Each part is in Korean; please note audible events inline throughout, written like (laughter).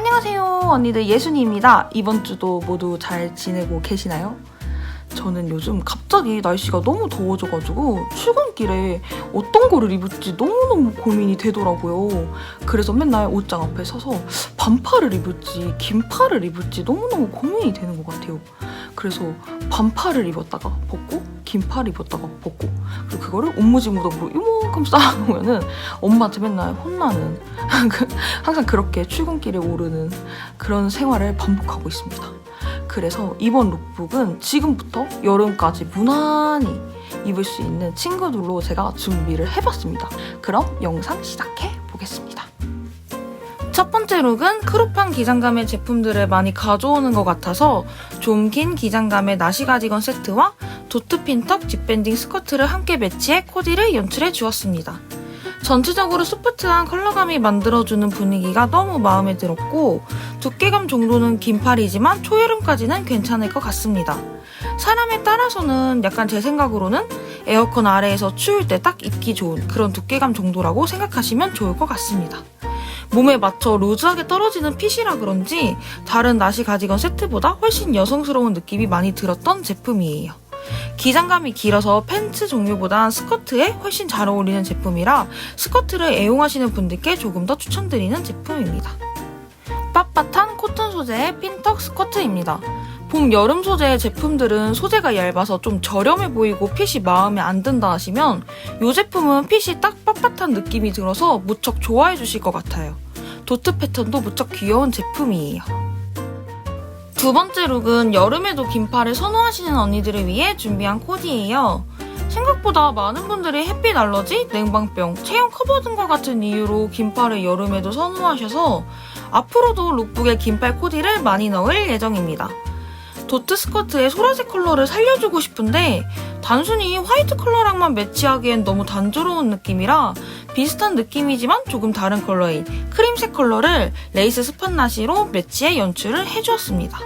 안녕하세요. 언니들 예순이입니다. 이번 주도 모두 잘 지내고 계시나요? 저는 요즘 갑자기 날씨가 너무 더워져가지고 출근길에 어떤 거를 입을지 너무너무 고민이 되더라고요. 그래서 맨날 옷장 앞에 서서 반팔을 입을지 긴팔을 입을지 너무너무 고민이 되는 것 같아요. 그래서 반팔을 입었다가 벗고 긴팔 입었다가 벗고 그리고 그거를 옷무지 무덤으로 이만큼 쌓아놓으면은 엄마한테 맨날 혼나는 (laughs) 그 항상 그렇게 출근길에 오르는 그런 생활을 반복하고 있습니다. 그래서 이번 룩북은 지금부터 여름까지 무난히 입을 수 있는 친구들로 제가 준비를 해봤습니다. 그럼 영상 시작해 보겠습니다. 첫 번째 룩은 크롭한 기장감의 제품들을 많이 가져오는 것 같아서 좀 긴 기장감의 나시 가디건 세트와 도트 핀턱 뒷밴딩 스커트를 함께 매치해 코디를 연출해 주었습니다. 전체적으로 소프트한 컬러감이 만들어주는 분위기가 너무 마음에 들었고 두께감 정도는 긴 팔이지만 초여름까지는 괜찮을 것 같습니다. 사람에 따라서는 약간 제 생각으로는 에어컨 아래에서 추울 때 딱 입기 좋은 그런 두께감 정도라고 생각하시면 좋을 것 같습니다. 몸에 맞춰 루즈하게 떨어지는 핏이라 그런지 다른 나시 가디건 세트보다 훨씬 여성스러운 느낌이 많이 들었던 제품이에요. 기장감이 길어서 팬츠 종류보단 스커트에 훨씬 잘 어울리는 제품이라 스커트를 애용하시는 분들께 조금 더 추천드리는 제품입니다. 빳빳한 코튼 소재의 핀턱 스커트입니다. 봄, 여름 소재의 제품들은 소재가 얇아서 좀 저렴해 보이고 핏이 마음에 안 든다 하시면 이 제품은 핏이 딱 빳빳한 느낌이 들어서 무척 좋아해 주실 것 같아요. 도트 패턴도 무척 귀여운 제품이에요. 두 번째 룩은 여름에도 긴팔을 선호하시는 언니들을 위해 준비한 코디예요. 생각보다 많은 분들이 햇빛 알러지, 냉방병, 체형 커버 등과 같은 이유로 긴팔을 여름에도 선호하셔서 앞으로도 룩북에 긴팔 코디를 많이 넣을 예정입니다. 도트 스커트의 소라색 컬러를 살려주고 싶은데 단순히 화이트 컬러랑만 매치하기엔 너무 단조로운 느낌이라 비슷한 느낌이지만 조금 다른 컬러인 크림색 컬러를 레이스 스판 나시로 매치해 연출을 해주었습니다.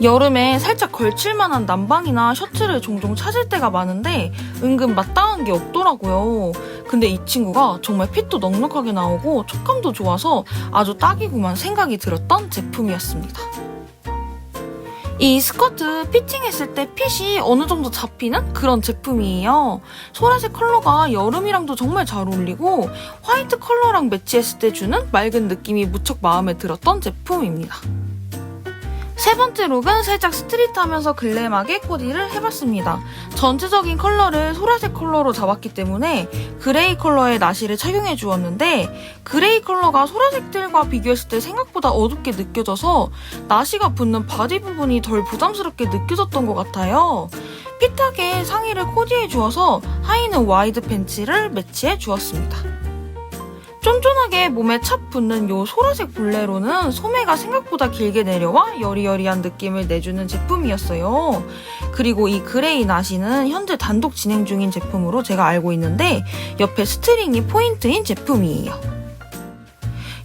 여름에 살짝 걸칠만한 남방이나 셔츠를 종종 찾을 때가 많은데 은근 마땅한 게 없더라고요. 근데 이 친구가 정말 핏도 넉넉하게 나오고 촉감도 좋아서 아주 딱이구만 생각이 들었던 제품이었습니다. 이 스커트 피팅했을 때 핏이 어느 정도 잡히는 그런 제품이에요. 소라색 컬러가 여름이랑도 정말 잘 어울리고 화이트 컬러랑 매치했을 때 주는 맑은 느낌이 무척 마음에 들었던 제품입니다. 세 번째 룩은 살짝 스트릿하면서 글램하게 코디를 해봤습니다. 전체적인 컬러를 소라색 컬러로 잡았기 때문에 그레이 컬러의 나시를 착용해 주었는데 그레이 컬러가 소라색들과 비교했을 때 생각보다 어둡게 느껴져서 나시가 붙는 바디 부분이 덜 부담스럽게 느껴졌던 것 같아요. 핏하게 상의를 코디해 주어서 하의는 와이드 팬츠를 매치해 주었습니다. 쫀쫀하게 몸에 착 붙는 요 소라색 볼레로는 소매가 생각보다 길게 내려와 여리여리한 느낌을 내주는 제품이었어요. 그리고 이 그레이 나시는 현재 단독 진행 중인 제품으로 제가 알고 있는데 옆에 스트링이 포인트인 제품이에요.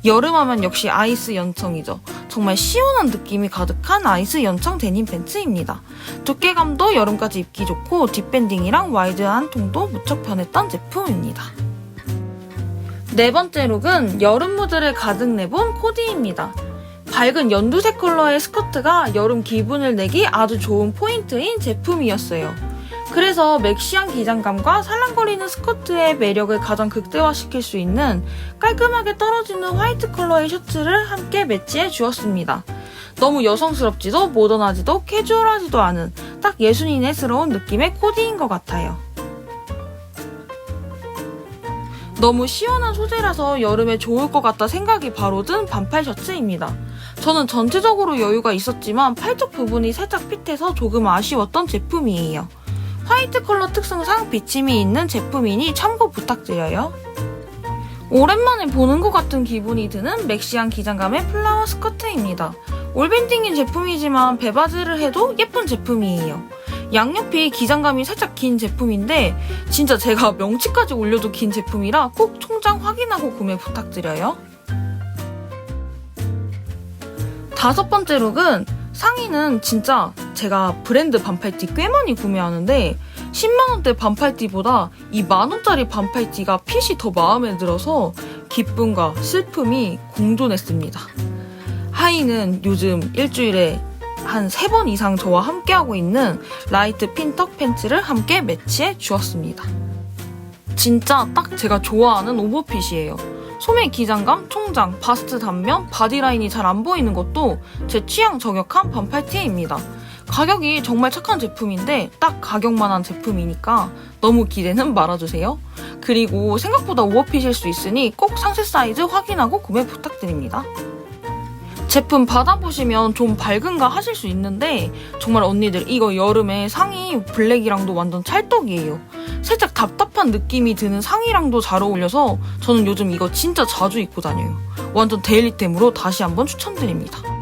여름하면 역시 아이스 연청이죠. 정말 시원한 느낌이 가득한 아이스 연청 데님 팬츠입니다. 두께감도 여름까지 입기 좋고 뒷밴딩이랑 와이드한 통도 무척 편했던 제품입니다. 네 번째 룩은 여름 무드를 가득 내본 코디입니다. 밝은 연두색 컬러의 스커트가 여름 기분을 내기 아주 좋은 포인트인 제품이었어요. 그래서 맥시한 기장감과 살랑거리는 스커트의 매력을 가장 극대화시킬 수 있는 깔끔하게 떨어지는 화이트 컬러의 셔츠를 함께 매치해 주었습니다. 너무 여성스럽지도 모던하지도 캐주얼하지도 않은 딱 예순이네스러운 느낌의 코디인 것 같아요. 너무 시원한 소재라서 여름에 좋을 것 같다 생각이 바로 든 반팔 셔츠입니다. 저는 전체적으로 여유가 있었지만 팔쪽 부분이 살짝 핏해서 조금 아쉬웠던 제품이에요. 화이트 컬러 특성상 비침이 있는 제품이니 참고 부탁드려요. 오랜만에 보는 것 같은 기분이 드는 맥시한 기장감의 플라워 스커트입니다. 올밴딩인 제품이지만 배바지를 해도 예쁜 제품이에요. 양옆이 기장감이 살짝 긴 제품인데 진짜 제가 명치까지 올려도 긴 제품이라 꼭 총장 확인하고 구매 부탁드려요. 다섯 번째 룩은 상의는 진짜 제가 브랜드 반팔티 꽤 많이 구매하는데 10만원대 반팔티보다 이 만원짜리 반팔티가 핏이 더 마음에 들어서 기쁨과 슬픔이 공존했습니다. 하이는 요즘 일주일에 한 세 번 이상 저와 함께하고 있는 라이트 핀턱 팬츠를 함께 매치해 주었습니다. 진짜 딱 제가 좋아하는 오버핏이에요. 소매 기장감, 총장, 바스트 단면, 바디라인이 잘 안 보이는 것도 제 취향 저격한 반팔티입니다. 가격이 정말 착한 제품인데 딱 가격만한 제품이니까 너무 기대는 말아주세요. 그리고 생각보다 오버핏일 수 있으니 꼭 상세 사이즈 확인하고 구매 부탁드립니다. 제품 받아보시면 좀 밝은가 하실 수 있는데 정말 언니들 이거 여름에 상의 블랙이랑도 완전 찰떡이에요. 살짝 답답한 느낌이 드는 상의랑도 잘 어울려서 저는 요즘 이거 진짜 자주 입고 다녀요. 완전 데일리템으로 다시 한번 추천드립니다.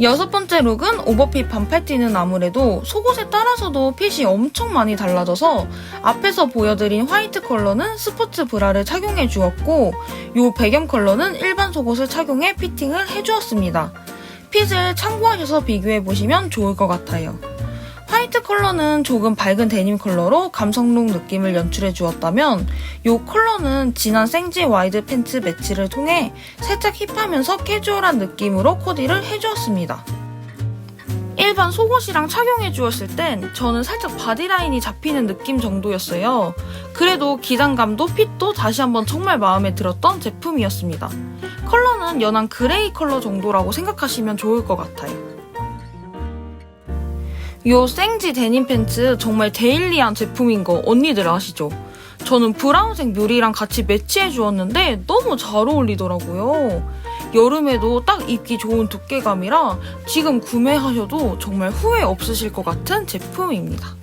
여섯 번째 룩은 오버핏 반팔티는 아무래도 속옷에 따라서도 핏이 엄청 많이 달라져서 앞에서 보여드린 화이트 컬러는 스포츠 브라를 착용해 주었고 요 배경 컬러는 일반 속옷을 착용해 피팅을 해 주었습니다. 핏을 참고하셔서 비교해 보시면 좋을 것 같아요. 화이트 컬러는 조금 밝은 데님 컬러로 감성룩 느낌을 연출해 주었다면 이 컬러는 진한 생지 와이드 팬츠 매치를 통해 살짝 힙하면서 캐주얼한 느낌으로 코디를 해주었습니다. 일반 속옷이랑 착용해 주었을 땐 저는 살짝 바디라인이 잡히는 느낌 정도였어요. 그래도 기장감도 핏도 다시 한번 정말 마음에 들었던 제품이었습니다. 컬러는 연한 그레이 컬러 정도라고 생각하시면 좋을 것 같아요. 요 생지 데님 팬츠 정말 데일리한 제품인 거 언니들 아시죠? 저는 브라운색 묘리랑 같이 매치해 주었는데 너무 잘 어울리더라고요. 여름에도 딱 입기 좋은 두께감이라 지금 구매하셔도 정말 후회 없으실 것 같은 제품입니다.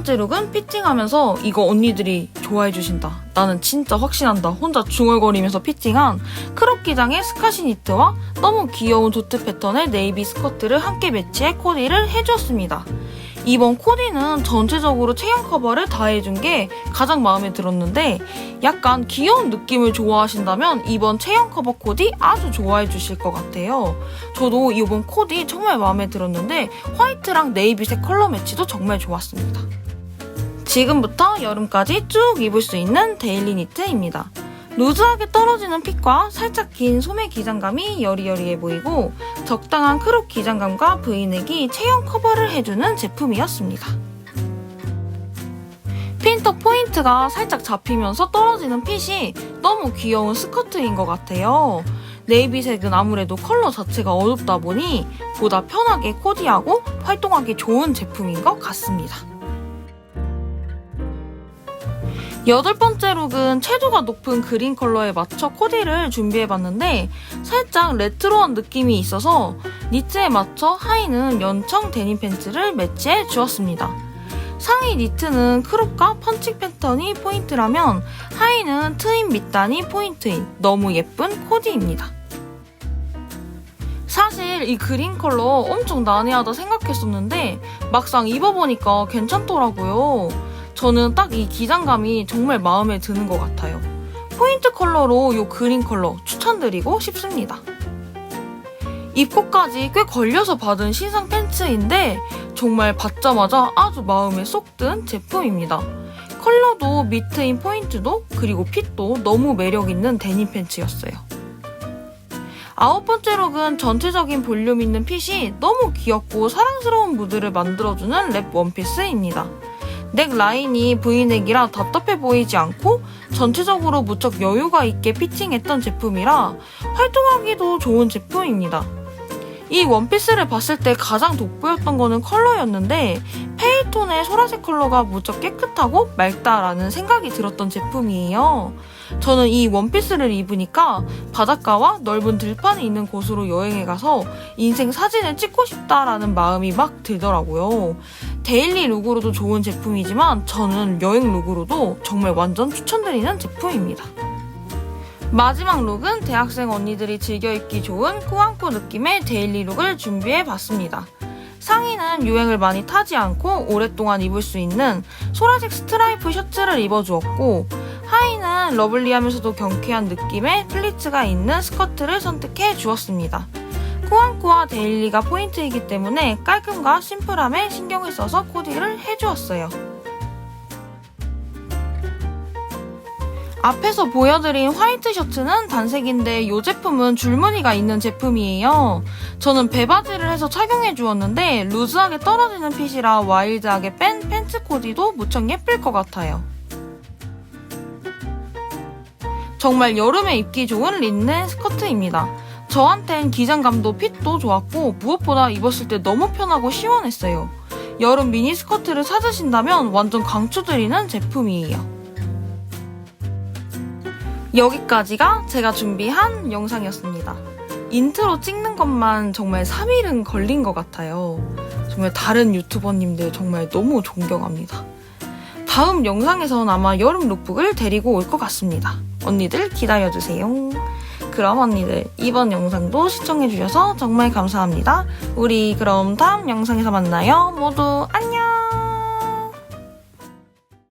번째 룩은 피팅하면서 이거 언니들이 좋아해 주신다. 나는 진짜 확신한다. 혼자 중얼거리면서 피팅한 크롭 기장의 스카시 니트와 너무 귀여운 도트 패턴의 네이비 스커트를 함께 매치해 코디를 해주었습니다. 이번 코디는 전체적으로 체형 커버를 다 해준 게 가장 마음에 들었는데 약간 귀여운 느낌을 좋아하신다면 이번 체형 커버 코디 아주 좋아해 주실 것 같아요. 저도 이번 코디 정말 마음에 들었는데 화이트랑 네이비색 컬러 매치도 정말 좋았습니다. 지금부터 여름까지 쭉 입을 수 있는 데일리 니트입니다. 루즈하게 떨어지는 핏과 살짝 긴 소매 기장감이 여리여리해 보이고 적당한 크롭 기장감과 브이넥이 체형 커버를 해주는 제품이었습니다. 핀턱 포인트가 살짝 잡히면서 떨어지는 핏이 너무 귀여운 스커트인 것 같아요. 네이비색은 아무래도 컬러 자체가 어둡다 보니 보다 편하게 코디하고 활동하기 좋은 제품인 것 같습니다. 여덟 번째 룩은 채도가 높은 그린 컬러에 맞춰 코디를 준비해봤는데 살짝 레트로한 느낌이 있어서 니트에 맞춰 하의는 연청 데님 팬츠를 매치해 주었습니다. 상의 니트는 크롭과 펀칭 패턴이 포인트라면 하의는 트임 밑단이 포인트인 너무 예쁜 코디입니다. 사실 이 그린 컬러 엄청 난해하다 생각했었는데 막상 입어보니까 괜찮더라고요. 저는 딱 이 기장감이 정말 마음에 드는 것 같아요. 포인트 컬러로 이 그린 컬러 추천드리고 싶습니다. 입고까지 꽤 걸려서 받은 신상 팬츠인데 정말 받자마자 아주 마음에 쏙 든 제품입니다. 컬러도 미트인 포인트도 그리고 핏도 너무 매력있는 데님 팬츠였어요. 아홉 번째 룩은 전체적인 볼륨 있는 핏이 너무 귀엽고 사랑스러운 무드를 만들어주는 랩 원피스입니다. 넥 라인이 V넥이라 답답해 보이지 않고 전체적으로 무척 여유가 있게 피팅했던 제품이라 활동하기도 좋은 제품입니다. 이 원피스를 봤을 때 가장 돋보였던 거는 컬러였는데 페이톤의 소라색 컬러가 무척 깨끗하고 맑다라는 생각이 들었던 제품이에요. 저는 이 원피스를 입으니까 바닷가와 넓은 들판이 있는 곳으로 여행에 가서 인생 사진을 찍고 싶다라는 마음이 막 들더라고요. 데일리 룩으로도 좋은 제품이지만 저는 여행 룩으로도 정말 완전 추천드리는 제품입니다. 마지막 룩은 대학생 언니들이 즐겨 입기 좋은 꾸안꾸 느낌의 데일리 룩을 준비해 봤습니다. 상의는 유행을 많이 타지 않고 오랫동안 입을 수 있는 소라색 스트라이프 셔츠를 입어주었고 하의는 러블리하면서도 경쾌한 느낌의 플리츠가 있는 스커트를 선택해 주었습니다. 꾸안꾸와 데일리가 포인트이기 때문에 깔끔과 심플함에 신경을 써서 코디를 해주었어요. 앞에서 보여드린 화이트 셔츠는 단색인데 이 제품은 줄무늬가 있는 제품이에요. 저는 배바지를 해서 착용해 주었는데 루즈하게 떨어지는 핏이라 와일드하게 뺀 팬츠 코디도 무척 예쁠 것 같아요. 정말 여름에 입기 좋은 린넨 스커트입니다. 저한텐 기장감도 핏도 좋았고 무엇보다 입었을 때 너무 편하고 시원했어요. 여름 미니 스커트를 찾으신다면 완전 강추드리는 제품이에요. 여기까지가 제가 준비한 영상이었습니다. 인트로 찍는 것만 정말 3일은 걸린 것 같아요. 정말 다른 유튜버님들 정말 너무 존경합니다. 다음 영상에선 아마 여름 룩북을 데리고 올 것 같습니다. 언니들 기다려주세요. 그럼 언니들 이번 영상도 시청해주셔서 정말 감사합니다. 우리 그럼 다음 영상에서 만나요. 모두 안녕!